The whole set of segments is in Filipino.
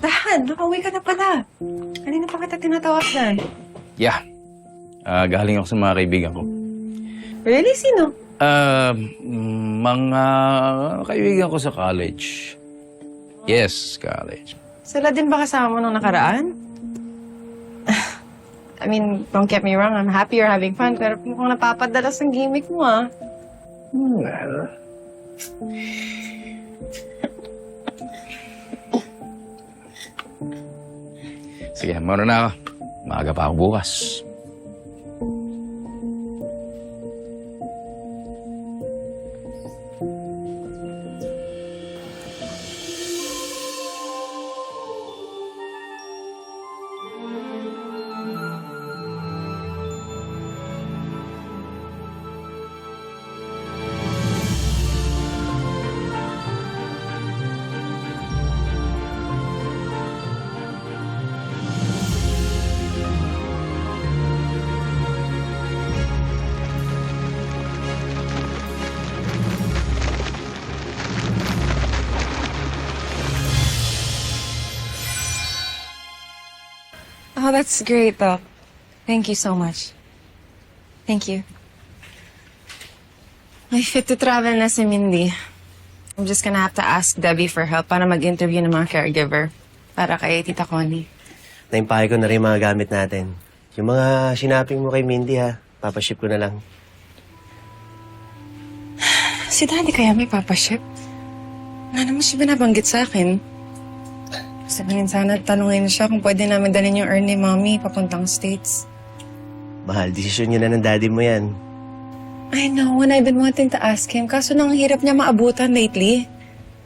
Dahan, nakauwi ka na pala. Kanina pa kita tinatawagan. Yeah. Ah, galing ako sa mga kaibigan ko. Really? Sino? Ah, mm, mga kaibigan ko sa college. Yes, college. Sila din ba kasama mo nung nakaraan? I mean, don't get me wrong, I'm happy you're having fun, pero mukhang napapadalas ang gimmick mo, ah. Well... Sige, muna na ako. Maaga pa ako bukas. Oh, that's great, though. Thank you so much. Thank you. May fit to travel na si Mindy. I'm just gonna have to ask Debbie for help para mag-interview ng mga caregiver para kay Tita Connie. Naimpahay ko na rin yung mga gamit natin. Yung mga sinaping mo kay Mindy ha, papaship ko na lang. Si Daddy kaya may papaship? Wala naman siya binabanggit sa akin. Sabihin sana, tanungin siya kung pwede namin dalhin yung earn ni Mommy papuntang States. Mahal, desisyon niya na ng daddy mo yan. I know, and I've been wanting to ask him. Kaso nang hirap niya maabutan lately.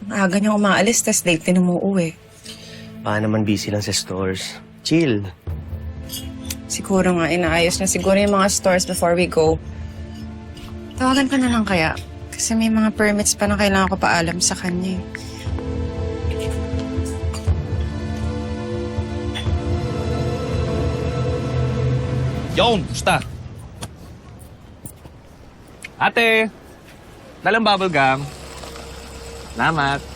Ang aga niya umaalis, tas late din umuwi. Baka naman busy lang sa stores. Chill. Siguro nga, inaayos na siguro yung mga stores before we go. Tawagan ka na lang kaya. Kasi may mga permits pa na kailangan ko paalam sa kanya. eh. Yon, gusta. Ate, dalang bubble gum. Salamat.